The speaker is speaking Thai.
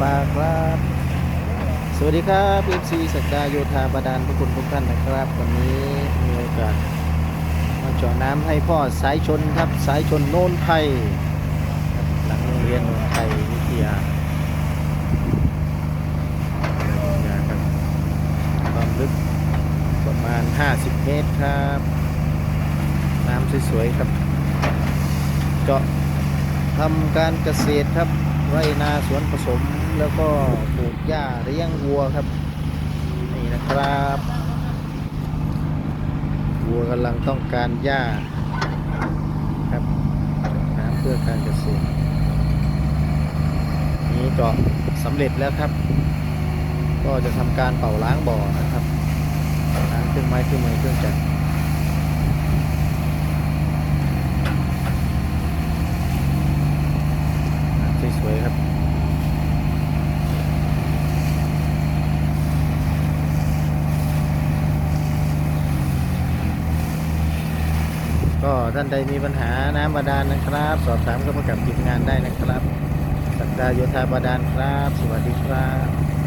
ปลาครับ สวัสดีครับเอฟซีสักดาโยธาบาดาลทุกคนทุกท่านนะครับ วันนี้มีโอกาสมาเจาะน้ำให้พ่อสายชนครับสายชนโน่นไทยหลังโรงเรียนโน่นไทยวิทยาวิทยาครับความลึกประมาณ 50 เมตรครับ น้ำสวยๆครับ เจาะทำการเกษตรครับ ไรนาสวนผสมแล้วก็ปลูกหญ้าเลี้ยงวัวครับ นี่นะครับวัวกำลังต้องการหญ้าครับน้ำเพื่อการเกษตรนี้เจาะสำเร็จแล้วครับ ก็จะทำการเป่าล้างบ่อนะครับล้างเครื่องไม้เครื่องมือเครื่องจักร ส วยครับ ก็ท่านใดมีปัญหาน้ำบาดาลนะครับ สอบถามกับประกับทีมงานได้นะครับ สักดาโยธาบาดาลครับ สวัสดีครับ